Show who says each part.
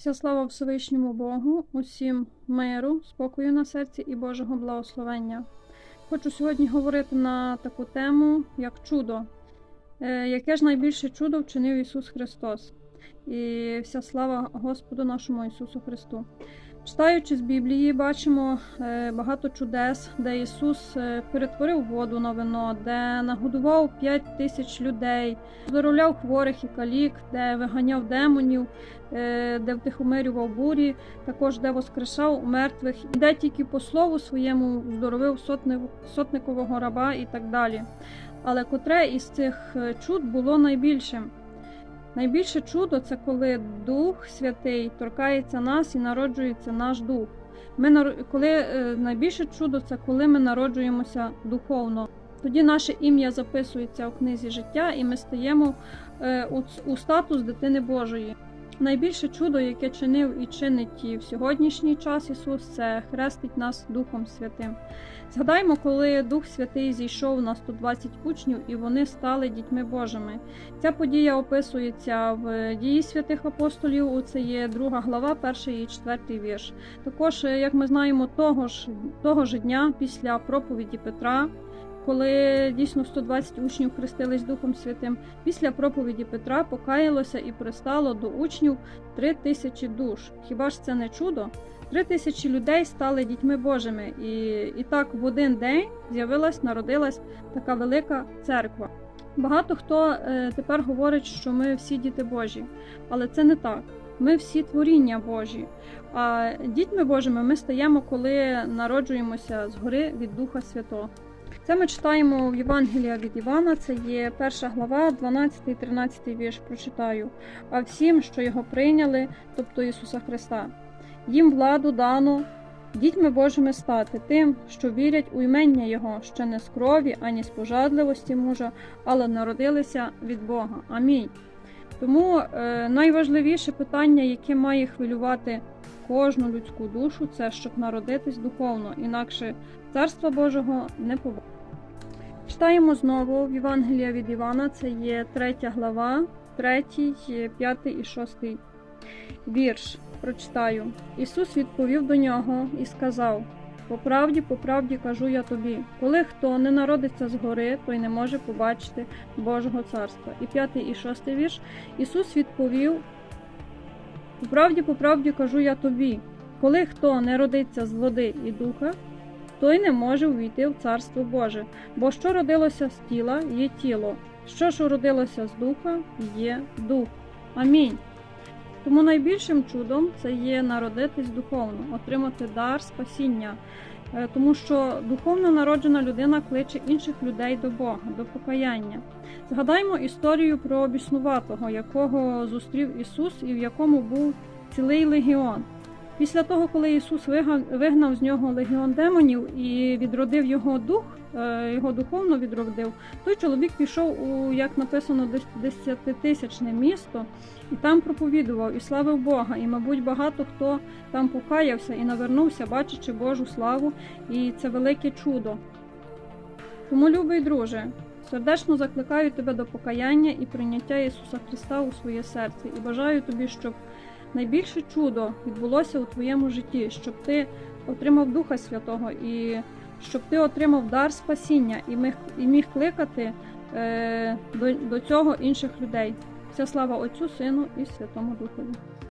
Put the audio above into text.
Speaker 1: Вся слава Всевишньому Богу, усім миру, спокою на серці і Божого благословення. Хочу сьогодні говорити на таку тему, як чудо. Е, Яке ж найбільше чудо вчинив Ісус Христос? І вся слава Господу нашому Ісусу Христу. Читаючи з Біблії, бачимо е, багато чудес, де Ісус е, перетворив воду на вино, де нагодував 5 тисяч людей, здоровляв хворих і калік, де виганяв демонів, е, де втихомирював бурі, також де воскрешав мертвих, і де тільки по слову своєму здоровив сотни- сотникового раба і так далі. Але котре із цих чуд було найбільшим? Найбільше чудо це коли Дух Святий торкається нас і народжується наш дух. Ми коли е, найбільше чудо це коли ми народжуємося духовно. Тоді наше ім'я записується у книзі життя, і ми стаємо е, у, статус дитини Божої. Найбільше чудо, яке чинив і чинить і в сьогоднішній час Ісус, це хрестить нас Духом Святим. Згадаймо, коли Дух Святий зійшов на 120 учнів, і вони стали дітьми Божими. Ця подія описується в дії святих апостолів. Це є друга глава, перший і четвертий вірш. Також, як ми знаємо, того ж того ж дня після проповіді Петра. Коли дійсно 120 учнів хрестились Духом Святим, після проповіді Петра покаялося і пристало до учнів три тисячі душ. Хіба ж це не чудо? Три тисячі людей стали дітьми Божими, і, і так в один день з'явилась, народилась така велика церква. Багато хто е, тепер говорить, що ми всі діти Божі, але це не так. Ми всі творіння Божі. А дітьми Божими ми стаємо, коли народжуємося згори від Духа Святого. Це ми читаємо в Євангелія від Івана, це є перша глава, 12-13 вірш. Прочитаю. А всім, що його прийняли, тобто Ісуса Христа, їм владу дано дітьми Божими стати, тим, що вірять у імення Його, що не з крові, ані з пожадливості мужа, але народилися від Бога. Амінь. Тому е, найважливіше питання, яке має хвилювати кожну людську душу, це щоб народитись духовно, інакше Царства Божого не побачить. Читаємо знову в Євангелія від Івана, це є третя глава, третій, п'ятий і шостий вірш. Прочитаю. Ісус відповів до нього і сказав: По правді, по правді кажу я тобі, коли хто не народиться згори, той не може побачити Божого царства. І п'ятий і шостий вірш. Ісус відповів: По правді, по правді кажу я тобі, коли хто не родиться з води і духа, той не може увійти в Царство Боже. Бо що родилося з тіла, є тіло, що ж родилося з духа, є дух. Амінь. Тому найбільшим чудом це є народитись духовно, отримати дар спасіння, Е, тому що духовно народжена людина кличе інших людей до Бога, до покаяння. Згадаймо історію про біснуватого, якого зустрів Ісус і в якому був цілий легіон. Після того, коли Ісус вигнав- з нього легіон демонів і відродив його дух, е, його духовно відродив, той чоловік пішов у, як написано, десятитисячне місто і там проповідував і славив Бога. І, мабуть, багато хто там покаявся і навернувся, бачачи Божу славу, і це велике чудо. Тому, любий друже, сердечно закликаю тебе до покаяння і прийняття Ісуса Христа у своє серце, і бажаю тобі, щоб найбільше чудо відбулося у твоєму житті, щоб ти отримав Духа Святого і щоб ти отримав дар спасіння і міг, і міг кликати е, до, до цього інших людей. Вся слава Отцю, Сину і Святому Духові.